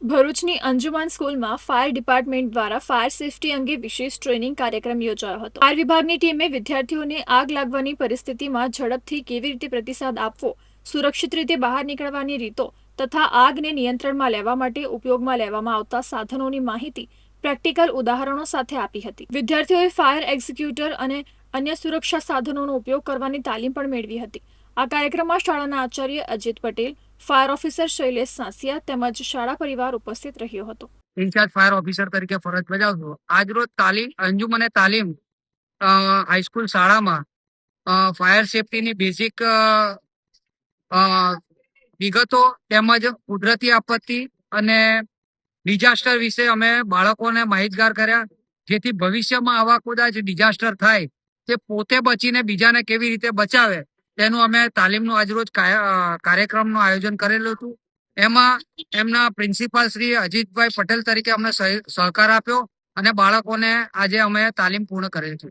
ભરૂચની અંજુમાન સ્કૂલમાં fire department દ્વારા ફાયર સેફટી અંગે વિશેષ ટ્રેનિંગ કાર્યક્રમ યોજાયો હતો. ફાયર વિભાગની ટીમે વિદ્યાર્થીઓને આગ લાગવાની પરિસ્થિતિમાં ઝડપથી કેવી રીતે પ્રતિસાદ આપવો, સુરક્ષિત રીતે બહાર નીકળવાની રીતો તથા આગને નિયંત્રણમાં લેવા માટે ઉપયોગમાં લેવામાં આવતા સાધનોની માહિતી પ્રેક્ટિકલ ઉદાહરણો સાથે આપી હતી. વિદ્યાર્થીઓએ ફાયર એક્ઝિક્યુટર અને અન્ય સુરક્ષા સાધનોનો ઉપયોગ કરવાની તાલીમ પણ મેળવી હતી. આ કાર્યક્રમમાં શાળાના આચાર્ય અજીત પટેલ ફાયર ઓફિસર શૈલેષ સાંસિયા તેમજ શાળા પરિવાર ઉપસ્થિત રહ્યો હતો. ઇન્ચાર્જ ફાયર ઓફિસર તરીકે ફરજ બજાવતો. આજરોજ તાલીમ અંજુમને તાલીમ હાઈસ્કૂલ શાળામાં ફાયર સેફટીની બેઝિક વિગતો તેમજ કુદરતી આપત્તિ અને ડિઝાસ્ટર વિશે અમે બાળકોને માહિતગાર કર્યા. જેથી ભવિષ્યમાં આવા કદાચ ડિઝાસ્ટર થાય, તે પોતે બચીને બીજાને કેવી રીતે બચાવે તેનું અમે તાલીમનું આજરોજ કાર્યક્રમનું આયોજન કરેલું હતું. એમાં એમના પ્રિન્સિપાલ શ્રી અજીતભાઈ પટેલ તરીકે અમને સહ- સહકાર આપ્યો અને બાળકોને આજે અમે તાલીમ પૂર્ણ કરેલ છે.